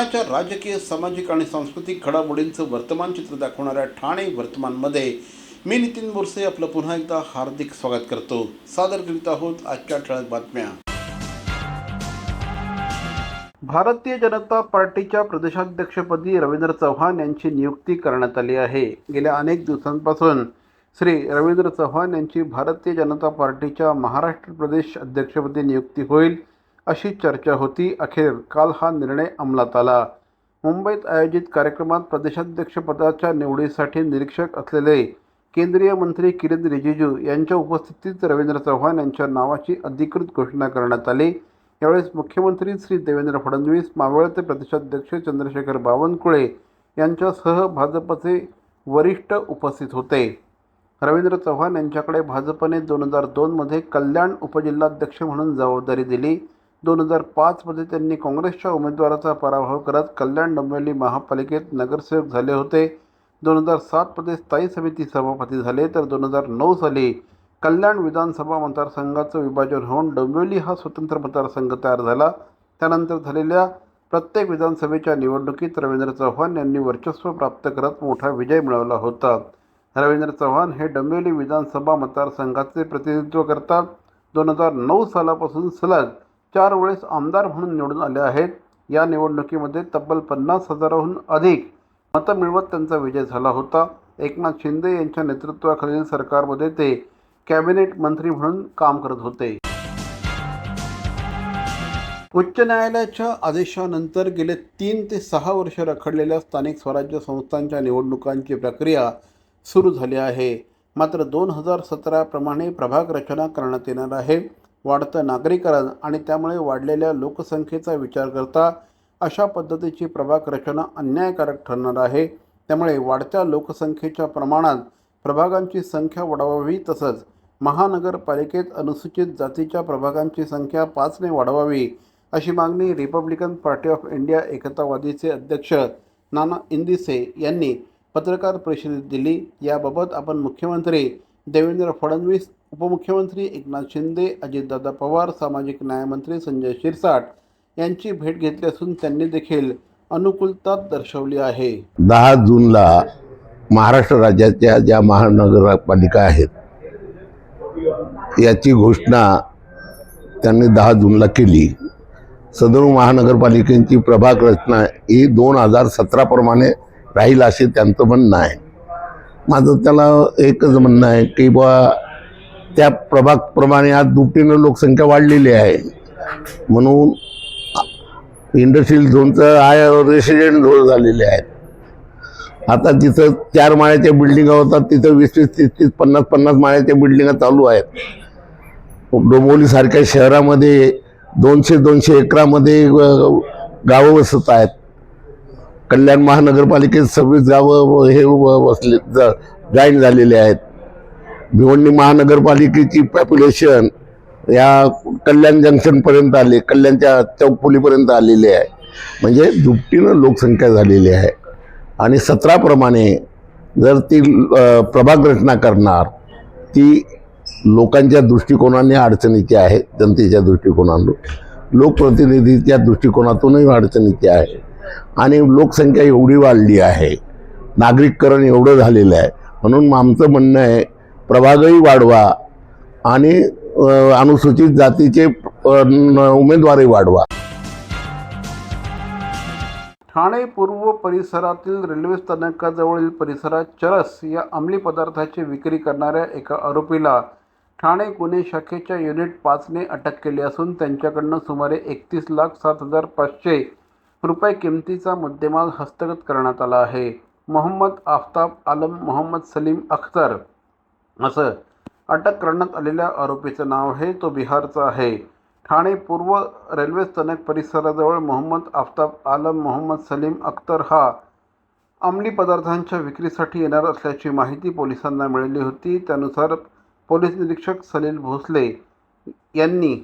ठाण्याच्या राजकीय सामाजिक आणि सांस्कृतिक घडामोडींचं वर्तमान चित्र दाखवणाऱ्या ठाणे वर्तमानमध्ये मी नितीन बोरसे आपलं पुन्हा एकदा हार्दिक स्वागत करतो. सादर करीत आहोत आजच्या ठळक बातम्या. भारतीय जनता पार्टीच्या प्रदेशाध्यक्षपदी रवींद्र चव्हाण यांची नियुक्ती करण्यात आली आहे. गेल्या अनेक दिवसांपासून श्री रवींद्र चव्हाण यांची भारतीय जनता पार्टीच्या महाराष्ट्र प्रदेश अध्यक्षपदी नियुक्ती होईल. अशी चर्चा होती. अखेर काल हा निर्णय अंमलात आला. मुंबईत आयोजित कार्यक्रमात प्रदेशाध्यक्षपदाच्या निवडीसाठी निरीक्षक असलेले केंद्रीय मंत्री किरेन रिजिजू यांच्या उपस्थितीत रवींद्र चव्हाण यांच्या नावाची अधिकृत घोषणा करण्यात आली. यावेळेस मुख्यमंत्री श्री देवेंद्र फडणवीस मावळते प्रदेशाध्यक्ष चंद्रशेखर बावनकुळे यांच्यासह भाजपचे वरिष्ठ उपस्थित होते. रवींद्र चव्हाण यांच्याकडे भाजपने दोन हजार दोनमध्ये कल्याण उपजिल्हाध्यक्ष म्हणून जबाबदारी दिली. दोन हजार पाचमध्ये त्यांनी काँग्रेसच्या उमेदवाराचा पराभव करत कल्याण डोंबिवली महापालिकेत नगरसेवक झाले होते. दोन हजार सातमध्ये स्थायी समिती सभापती झाले तर दोन हजार नऊ साली कल्याण विधानसभा मतदारसंघाचं विभाजन होऊन डोंबिवली हा स्वतंत्र मतदारसंघ तयार झाला. त्यानंतर झालेल्या प्रत्येक विधानसभेच्या निवडणुकीत रवींद्र चव्हाण यांनी वर्चस्व प्राप्त करत मोठा विजय मिळवला होता. रवींद्र चव्हाण हे डोंबिवली विधानसभा मतदारसंघाचे प्रतिनिधित्व करतात. दोन हजार नऊ सालापासून सलग चार वेळेस आमदार म्हणून निवडून आले आहेत. या निवडणुकीमध्ये तब्बल पन्नास हजाराहून अधिक मतं मिळवत त्यांचा विजय झाला होता. एकनाथ शिंदे यांच्या नेतृत्वाखालील सरकारमध्ये ते कॅबिनेट मंत्री म्हणून काम करत होते. उच्च न्यायालयाच्या आदेशानंतर गेले तीन ते सहा वर्ष रखडलेल्या स्थानिक स्वराज्य संस्थांच्या निवडणुकांची प्रक्रिया सुरू झाली आहे. मात्र दोन हजार सतराप्रमाणे प्रभाग रचना करण्यात येणार आहे. वाढतं नागरीकरण आणि त्यामुळे वाढलेल्या लोकसंख्येचा विचार करता अशा पद्धतीची प्रभाग रचना अन्यायकारक ठरणार आहे. त्यामुळे वाढत्या लोकसंख्येच्या प्रमाणात प्रभागांची संख्या वाढवावी तसंच महानगरपालिकेत अनुसूचित जातीच्या प्रभागांची संख्या पाचने वाढवावी अशी मागणी रिपब्लिकन पार्टी ऑफ इंडिया एकतावादीचे अध्यक्ष नाना इंदिसे यांनी पत्रकार परिषदेत दिली. याबाबत आपण मुख्यमंत्री देवेंद्र फडणवीस उपमुख्यमंत्री एकनाथ शिंदे अजितदादा पवार सामाजिक न्यायमंत्री संजय शिरसाट यांची भेट घेतली असून त्यांनी देखील अनुकूलता दर्शवली आहे. दहा जूनला महाराष्ट्र राज्याच्या ज्या महानगरपालिका आहेत याची घोषणा त्यांनी दहा जूनला केली. सदर महानगरपालिकेची प्रभाग रचना ही दोन हजार सतराप्रमाणे राहील असे त्यांचं म्हणणं आहे. माझं त्याला एकच म्हणणं आहे की बा त्या प्रभागप्रमाणे आज दुपटीनं लोकसंख्या वाढलेली आहे म्हणून इंडस्ट्रियल झोनचं आय रेसिडेंट झोन झालेले आहेत आता तिथं चार माळ्याच्या बिल्डिंगा होतात तिथं वीस वीस तीस तीस पन्नास पन्नास माळ्याच्या बिल्डिंगा चालू आहेत डोंबोलीसारख्या शहरामध्ये दोनशे दोनशे एकरामध्ये गावं वसत आहेत कल्याण महानगरपालिकेत सव्वीस गावं हे व- वसले जॉईन झालेले आहेत भिवंडी महानगरपालिकेची पॉप्युलेशन या कल्याण जंक्शनपर्यंत आली कल्याणच्या चौकपुलीपर्यंत आलेली आहे. म्हणजे दुपटीनं लोकसंख्या झालेली आहे. आणि सतराप्रमाणे जर ती प्रभाग रचना करणार ती लोकांच्या दृष्टिकोनाने अडचणीची आहे जनतेच्या दृष्टिकोनातून. लोकप्रतिनिधीच्या दृष्टिकोनातूनही अडचणीची आहे. आणि लोकसंख्या एवढी वाढली आहे नागरिककरण एवढं झालेलं आहे. म्हणून आमचं म्हणणं आहे प्रभागही वाढवा आणि अनुसूचित जातीचे उमेदवारही वाढवा. ठाणे पूर्व परिसरातील रेल्वे स्थानकाजवळील परिसरात चरस या अंमली पदार्थाची विक्री करणाऱ्या एका आरोपीला ठाणे गुन्हे शाखेच्या युनिट पाचने अटक केली असून त्यांच्याकडनं सुमारे एकतीस लाख सात हजार पाचशे रुपये किमतीचा मुद्देमाल हस्तगत करण्यात आला आहे. मोहम्मद आफताब आलम मोहम्मद सलीम अख्तर असं अटक करण्यात आलेल्या आरोपीचं नाव हे तो बिहारचा आहे. ठाणे पूर्व रेल्वे स्थानक परिसराजवळ मोहम्मद आफताब आलम मोहम्मद सलीम अख्तर हा अंमली पदार्थांच्या विक्रीसाठी येणार असल्याची माहिती पोलिसांना मिळाली होती. त्यानुसार पोलीस निरीक्षक सलील भोसले यांनी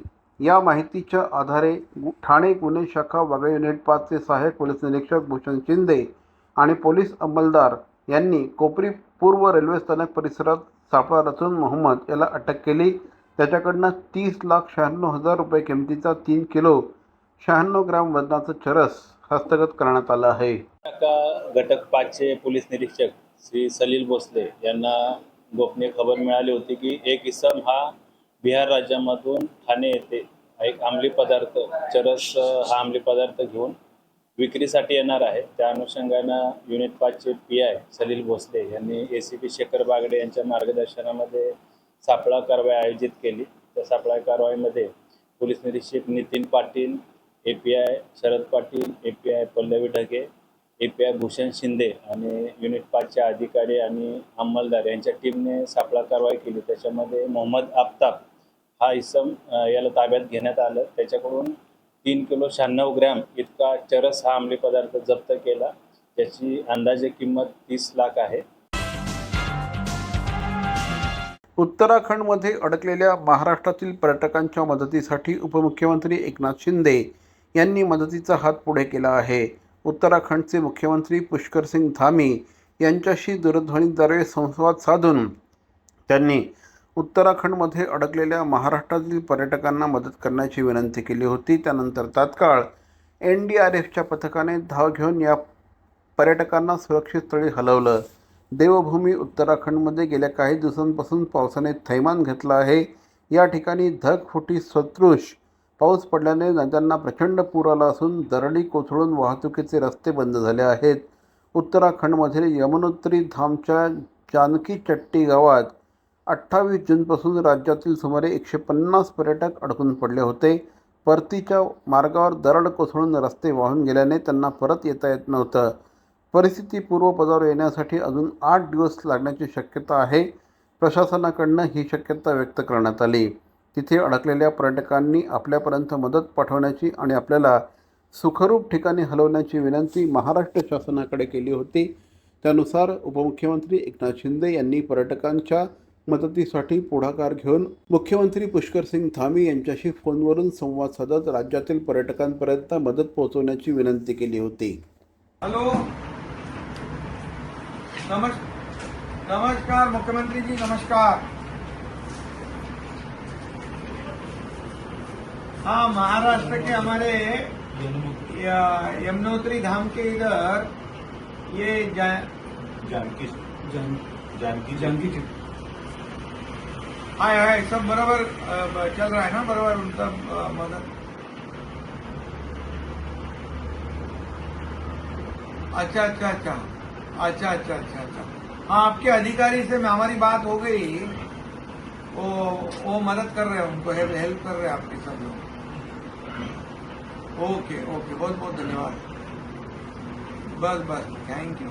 या माहितीच्या आधारे गु- ठाणे गुन्हे शाखा वागळे युनिट पाचचे सहाय्यक पोलीस निरीक्षक भूषण शिंदे आणि पोलीस अंमलदार यांनी कोपरी पूर्व रेल्वे स्थानक परिसरात सापळा रचून मोहम्मद याला अटक केली. त्याच्याकडनं तीस लाख शहाण्णव हजार रुपये किमतीचा तीन किलो शहाण्णव ग्राम वजनाचं चरस हस्तगत करण्यात आलं आहे. घटक पाचशे पोलीस निरीक्षक श्री सलील भोसले यांना गोपनीय खबर मिळाली होती की एक इसम हा बिहार राज्यामधून ठाणे येथे एक अंमली पदार्थ चरस हा अंमली पदार्थ घेऊन विक्रीसाठी येणार आहे. त्या अनुषंगानं युनिट पाचचे पी आय सलील भोसले यांनी A C P Shekhar Bagde यांच्या मार्गदर्शनामध्ये सापळा कारवाई आयोजित केली. त्या सापळा कारवाईमध्ये पोलीस निरीक्षक Nitin Patil A P I Sharad Patil A P I Pallavi Dhage A P I Bhushan Shinde आणि युनिट पाचचे अधिकारी आणि अंमलदार यांच्या टीमने सापळा कारवाई केली. त्याच्यामध्ये मोहम्मद आफताब हा इसम याला ताब्यात घेण्यात आलं. त्याच्याकडून तीन किलो शहाण्णव ग्रॅम इतका चरस हा अंमली पदार्थ जप्त केला त्याची अंदाजे किंमत तीस लाख आहे. उत्तराखंडमध्ये अडकलेल्या महाराष्ट्रातील पर्यटकांच्या मदतीसाठी उपमुख्यमंत्री एकनाथ शिंदे यांनी मदतीचा हात पुढे केला आहे. उत्तराखंडचे मुख्यमंत्री पुष्करसिंग धामी यांच्याशी दूरध्वनीद्वारे संवाद साधून त्यांनी उत्तराखंडमध्ये अडकलेल्या महाराष्ट्रातील पर्यटकांना मदत करण्याची विनंती केली होती. त्यानंतर तात्काळ एन डी आर एफच्या पथकाने धाव घेऊन या पर्यटकांना सुरक्षित स्थळी हलवलं. देवभूमी उत्तराखंडमध्ये गेल्या काही दिवसांपासून पावसाने थैमान घेतलं आहे. या ठिकाणी धगफुटी सदृश पाऊस पडल्याने नद्यांना प्रचंड पूर आला असून दरडी कोसळून वाहतुकीचे रस्ते बंद झाले आहेत. उत्तराखंडमधील यमुनोत्री धामच्या जानकी चट्टी गावात अठ्ठावीस जूनपासून राज्यातील सुमारे एकशे पन्नास पर्यटक अडकून पडले होते. परतीच्या मार्गावर दरड कोसळून रस्ते वाहून गेल्याने त्यांना परत येता येत नव्हतं. परिस्थिती पूर्वपदावर येण्यासाठी अजून आठ दिवस लागण्याची शक्यता आहे. प्रशासनाकडनं ही शक्यता व्यक्त करण्यात आली. तिथे अडकलेल्या पर्यटकांनी आपल्यापर्यंत मदत पाठवण्याची आणि आपल्याला सुखरूप ठिकाणी हलवण्याची विनंती महाराष्ट्र शासनाकडे केली होती. त्यानुसार उपमुख्यमंत्री एकनाथ शिंदे यांनी पर्यटकांच्या मदतीसाठी पुढाकार घेऊन मुख्यमंत्री पुष्कर सिंग धामी यांच्याशी फोनवरून संवाद साधत राज्यातील पर्यटकांपर्यंत मदत पोहोचवण्याची विनंती केली होती. हेलो. नमस् नमस्कार मुख्यमंत्री जी नमस्कार. हाँ महाराष्ट्र के हमारे यमुनोत्री धाम के इधर ये जा, जानकी जान जानकी जानकी हाय हाय, सब बराबर चल रहा है ना, बराबर उनका मदद? अच्छा अच्छा अच्छा अच्छा अच्छा अच्छा अच्छा। हाँ आपके अधिकारी से हमारी बात हो गई। वो वो मदद कर रहे हैं उनको, हेल्प हेल्प कर रहे हैं आपके सब लोग। ओके ओके, बहुत बहुत धन्यवाद। बस बस, thank you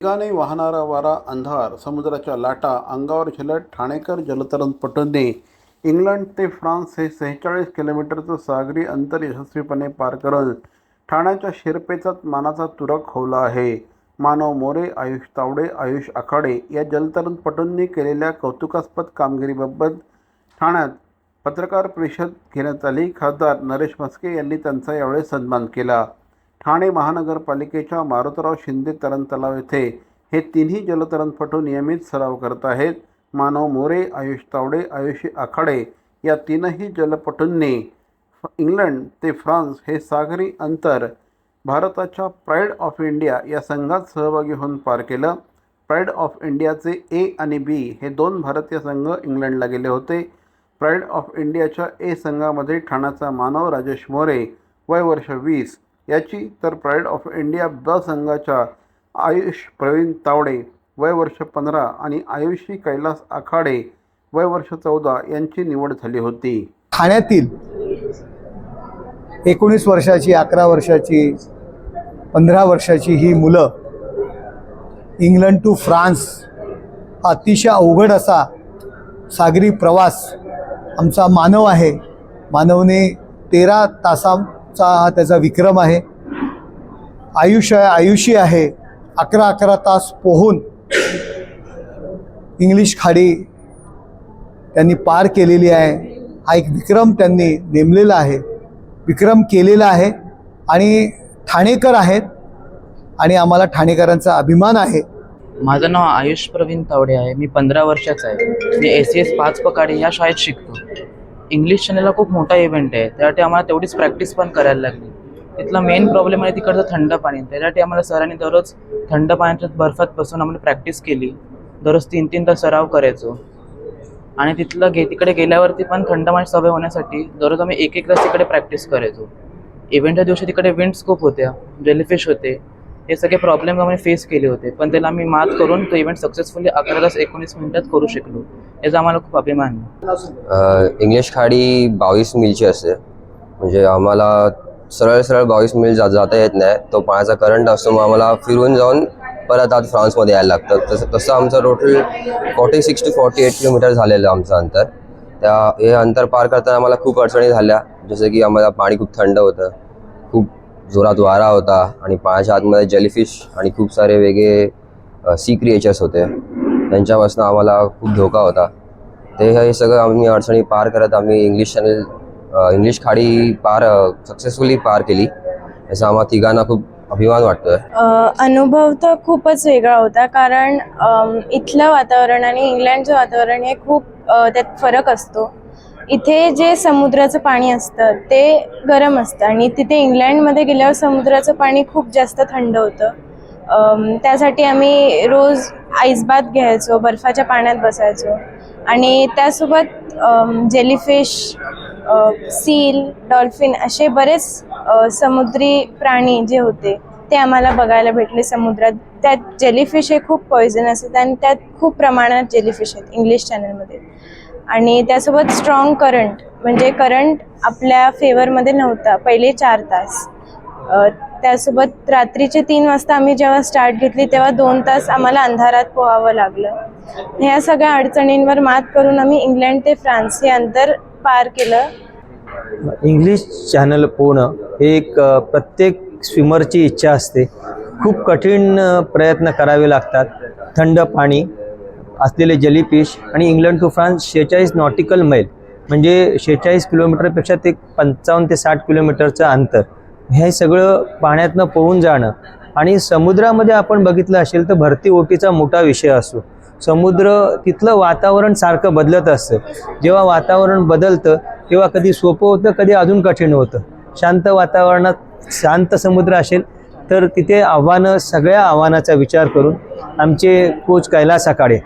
वेगाने वाहणारा वारा अंधार समुद्राच्या लाटा अंगावर झेलत ठाणेकर जलतरणपटूंनी इंग्लंड ते फ्रान्स हे सेहेचाळीस किलोमीटरचं सागरी अंतर यशस्वीपणे पार करत ठाण्याच्या शिरपेचात मानाचा तुरक होवला आहे. मानव मोरे आयुष तावडे आयुष आखाडे या जलतरणपटूंनी केलेल्या कौतुकास्पद कामगिरीबाबत ठाण्यात पत्रकार परिषद घेण्यात आली. खासदार नरेश म्हस्के यांनी त्यांचा यावेळी सन्मान केला. ठाणे महानगरपालिकेच्या मारुतराव शिंदे तरण तलाव येथे हे तिन्ही जलतरणपटू नियमित सराव करत आहेत. मानव मोरे आयुष तावडे आयुषी आखाडे या तीनही जलपटूंनी इंग्लंड ते फ्रान्स हे सागरी अंतर भारताच्या प्राईड ऑफ इंडिया या संघात सहभागी होऊन पार केलं. प्राईड ऑफ इंडियाचे ए आणि बी हे दोन भारतीय संघ इंग्लंडला गेले होते. प्राईड ऑफ इंडियाच्या ए संघामध्ये ठाण्याचा मानव राजेश मोरे वय वर्ष वीस याची तर प्राईड ऑफ इंडिया ब संघाच्या आयुष प्रवीण तावडे वय वर्ष पंधरा आणि आयुषी कैलास आखाडे वय वर्ष चौदा यांची निवड झाली होती. ठाण्यातील एकोणीस वर्षाची अकरा वर्षाची पंधरा वर्षाची ही मुलं इंग्लंड टू फ्रान्स अतिशय अवघड असा सागरी प्रवास आमचा मानव आहे. मानवने तेरा तासांचा हा त्याचा विक्रम आहे. आयुष्य आयुषी आहे. अकरा अकरा तास पोहून इंग्लिश खाडी त्यांनी पार केलेली आहे. हा एक विक्रम त्यांनी नेमलेला आहे. विक्रम केलेला आहे आणि ठाणेकर आहेत आणि आम्हाला ठाणेकरांचा अभिमान आहे. माझं नाव आयुष प्रवीण तावडे आहे. मी पंधरा वर्षाचा आहे. मी एस सी एस पाच पकाडे या शाळेत शिकतो. इंग्लिश चॅनलला खूप मोठा इव्हेंट आहे. त्यासाठी आम्हाला तेवढीच प्रॅक्टिस पण करायला लागली. तिथला मेन प्रॉब्लेम आहे तिकडचं थंड पाणी. त्यासाठी आम्हाला सरांनी दररोज थंड पाण्याच्या बर्फात बसून आम्हाला प्रॅक्टिस केली. दररोज तीन तीन तास सराव करायचो. आणि तिथलं गे तिकडे गेल्यावरती पण थंड पाण्याची सवय होण्यासाठी दररोज आम्ही एक एक तास तिकडे प्रॅक्टिस करायचो. इव्हेंटच्या दिवशी तिकडे विंड्स खूप होत्या. जेलीफिश होते. हे सगळे प्रॉब्लेम आम्ही फेस केले होते. पण त्याला आम्ही मात करून तो इव्हेंट सक्सेसफुली अकरा तास एकोणीस मिनिटात करू शकलो. याचा आम्हाला खूप अभिमान आहे. इंग्लिश खाडी बावीस मिलची असते. म्हणजे आम्हाला सरळ सरळ बावीस मिल जा जाता येत नाही. तो पाण्याचा करंट असतो मग आम्हाला फिरून जाऊन परत आज फ्रान्समध्ये यायला लागतं. तसं तसं आमचं total forty six two forty eight kilometre झालेलं आमचं अंतर. त्या हे अंतर पार करताना आम्हाला खूप अडचणी झाल्या. जसं की आम्हाला पाणी खूप थंड होतं. जोरात वारा होता आणि पाण्याच्या आतमध्ये जेलीफिश आणि खूप सारे वेगळे सी क्रिएचर्स होते. त्यांच्यापासून आम्हाला खूप धोका होता. ते हे सगळं आम्ही अडचणी पार करत आम्ही इंग्लिश चॅनल इंग्लिश खाडी पार सक्सेसफुली पार केली. याचा आम्हा तिघांना खूप अभिमान वाटतोय. अनुभव तर खूपच वेगळा होता कारण इथलं वातावरण आणि इंग्लंडचं वातावरण हे खूप त्यात फरक असतो. इथे जे समुद्राचं पाणी असतं ते गरम असतं. आणि तिथे इंग्लंडमध्ये गेल्यावर समुद्राचं पाणी खूप जास्त थंड होतं. त्यासाठी आम्ही रोज आईसबाथ घ्यायचो बर्फाच्या पाण्यात बसायचो. आणि त्यासोबत जेलीफिश सील डॉल्फिन असे बरेच समुद्री प्राणी जे होते ते आम्हाला बघायला भेटले समुद्रात. त्यात जेलीफिश हे खूप पॉयझनस आहेत आणि त्यात खूप प्रमाणात जेलीफिश आहेत इंग्लिश चॅनलमध्ये आणि त्यासोबत स्ट्रॉंग करंट म्हणजे करंट आपल्या फेवरमध्ये नव्हता पहिले चार तास. त्यासोबत रात्रीचे तीन वाजता आम्ही जेव्हा स्टार्ट घेतली तेव्हा दोन तास आम्हाला अंधारात पोहावं लागलं. ह्या सगळ्या अडचणींवर मात करून आम्ही इंग्लंड ते फ्रान्स हे अंतर पार केलं. इंग्लिश चॅनल पोहणं हे एक प्रत्येक स्विमरची इच्छा असते. खूप कठीण प्रयत्न करावे लागतात. थंड पाणी असलेले जलीफिश आणि इंग्लंड टू फ्रान्स शेहेचाळीस नॉटिकल मैल म्हणजे शेहेचाळीस किलोमीटरपेक्षा ते पंचावन्न ते साठ किलोमीटरचं अंतर. हे सगळं पाण्यातनं पोहून जाणं. आणि समुद्रामध्ये आपण बघितलं असेल तर भरती ओटीचा मोठा विषय असतो. समुद्र तिथलं वातावरण सारखं बदलत असतं. जेव्हा वातावरण बदलतं तेव्हा कधी सोपं होतं कधी अजून कठीण होतं. शांत वातावरणात शांत समुद्र असेल तर तिथे आव्हानं सगळ्या आव्हानाचा विचार करून आमचे कोच कैलास सकाळे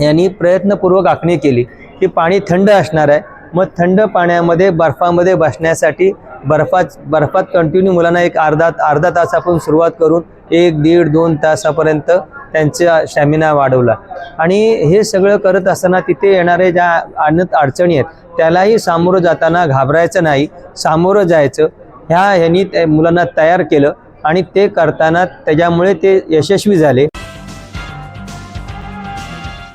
यांनी प्रयत्नपूर्वक आखणी केली की पाणी थंड असणार आहे. मग थंड पाण्यामध्ये बर्फामध्ये बसण्यासाठी बर्फात बर्फात कंटिन्यू मुलांना एक अर्धा अर्धा तासापासून सुरुवात करून एक दीड दोन तासापर्यंत त्यांचा स्टॅमिना वाढवला. आणि हे सगळं करत असताना तिथे येणारे ज्या अनेक अडचणी आहेत त्यालाही सामोरं जाताना घाबरायचं नाही. सामोरं जायचं. ह्या ह्यांनी त्या मुलांना तयार केलं आणि ते करताना त्याच्यामुळे ते यशस्वी झाले.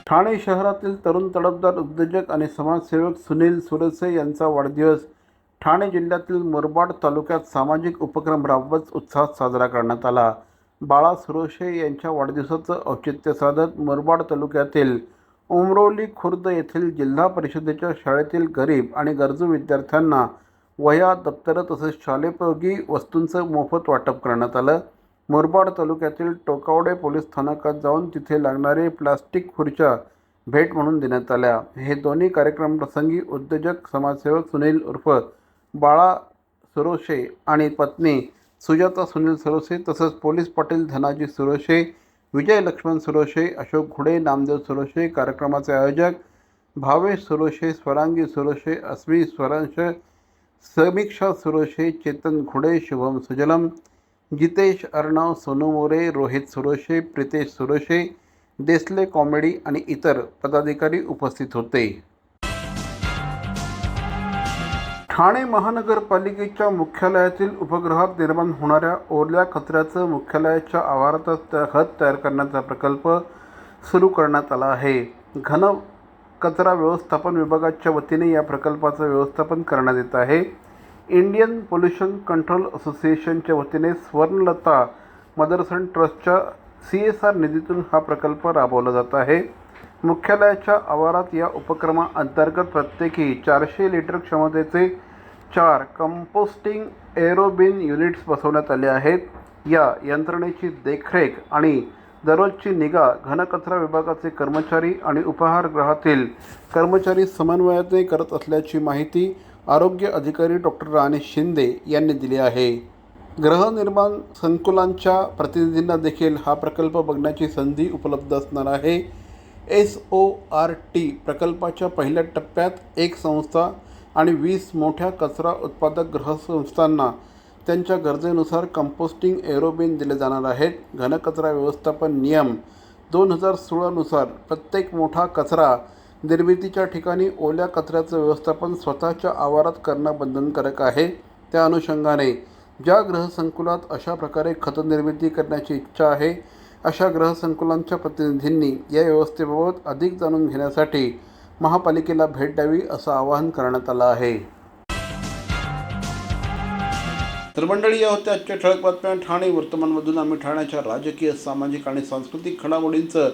ठाणे शहरातील तरुण तडफदार उद्योजक आणि समाजसेवक सुनील सुरसे यांचा वाढदिवस. ठाणे जिल्ह्यातील मुरबाड तालुक्यात सामाजिक उपक्रम राबवत उत्साहात साजरा करण्यात आला. बाळा सुरोशे यांच्या वाढदिवसाचं औचित्य साधत मुरबाड तालुक्यातील उमरोली खुर्द येथील जिल्हा परिषदेच्या शाळेतील गरीब आणि गरजू विद्यार्थ्यांना वह्या दप्तरं तसेच शालेपयोगी वस्तूंचं मोफत वाटप करण्यात आलं. मुरबाड तालुक्यातील टोकावडे पोलीस स्थानकात जाऊन तिथे लागणारे प्लास्टिक खुर्च्या भेट म्हणून देण्यात आल्या. हे दोन्ही कार्यक्रम प्रसंगी उद्योजक समाजसेवक सुनील उर्फ बाळा सुरोशे आणि पत्नी सुजाता सुनील सुरोशे तसंच पोलीस पाटील धनाजी सुरोशे विजय लक्ष्मण सुरोशे अशोक घुडे नामदेव सुरोशे कार्यक्रमाचे आयोजक भावेश सुरोशे स्वरांगी सुरोशे अस्मी स्वरांश समीक्षा सुरोशे चेतन घुडे शुभम सुजलम जितेश अर्णव सोनू मोरे रोहित सुरोशे प्रितेश सुरोशे देसले कॉमेडी आणि इतर पदाधिकारी उपस्थित होते. ठाणे महानगरपालिकेच्या मुख्यालयातील उपग्रहात निर्माण होणाऱ्या ओल्या कचऱ्याचं मुख्यालयाच्या आवारातच खत तयार करण्याचा प्रकल्प सुरू करण्यात आला आहे. घन कचरा व्यवस्थापन विभागाच्या वतीने या प्रकल्पाचं व्यवस्थापन करण्यात येत आहे. इंडियन पोल्युशन कंट्रोल असोसिएशनच्या वतीने स्वर्णलता मदरसन ट्रस्टच्या सी एस आर निधीतून हा प्रकल्प राबवला जात आहे. मुख्यालयाच्या आवारात या उपक्रमाअंतर्गत प्रत्येकी चारशे लिटर क्षमतेचे चार कंपोस्टिंग एरोबिन युनिट्स बसवण्यात आले आहेत. या यंत्रणेची देखरेख आणि दररोजची निगा घनकचरा विभागाचे कर्मचारी आणि उपहारगृहातील कर्मचारी समन्वयाने करत असल्याची माहिती आरोग्य अधिकारी डॉक्टर राणे शिंदे यांनी दिली आहे. गृहनिर्माण संकुलांच्या प्रतिनिधींना देखील हा प्रकल्प बघण्याची संधी उपलब्ध असणार आहे. एस ओ आर टी प्रकल्पाच्या पहिल्या टप्प्यात एक संस्था आणि वीस मोठ्या कचरा उत्पादक ग्रहसंस्थांना त्यांच्या गरजेनुसार कंपोस्टिंग एरोबिन दिले जाणार आहेत. घनकचरा व्यवस्थापन नियम दोन हजार सोळानुसार प्रत्येक मोठा कचरा निर्मितीच्या ठिकाणी ओल्या कचऱ्याचं व्यवस्थापन स्वतःच्या आवारात करणं बंधनकारक आहे. त्या अनुषंगाने ज्या गृहसंकुलात अशा प्रकारे खतनिर्मिती करण्याची इच्छा आहे अशा गृहसंकुलांच्या प्रतिनिधींनी या व्यवस्थेबाबत अधिक जाणून घेण्यासाठी महापालिकेला भेट द्यावी असं आवाहन करण्यात आलं आहे. तर मंडळी या होत्या आजच्या ठळक बातम्या. ठाणे वर्तमानमधून आम्ही ठाण्याच्या राजकीय सामाजिक आणि सांस्कृतिक घडामोडींचं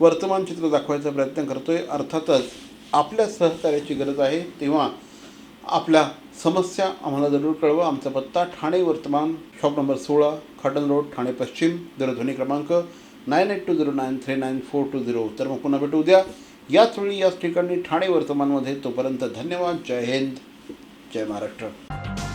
वर्तमान चित्र दाखवायचा प्रयत्न करतो आहे अर्थातच आपल्या सहकार्याची गरज आहे. तेव्हा आपल्या समस्या आम्हाला जरूर कळवा. आमचा पत्ता ठाणे वर्तमान शॉप नंबर सोळा खाटन रोड ठाणे पश्चिम दूरध्वनी क्रमांक nine eight two zero nine three nine four two zero. तर मग पुन्हा भेटू उद्या. याच वेळी याच ठिकाणी ठाणे वर्तमानमध्ये. तोपर्यंत धन्यवाद. जय हिंद. जय महाराष्ट्र.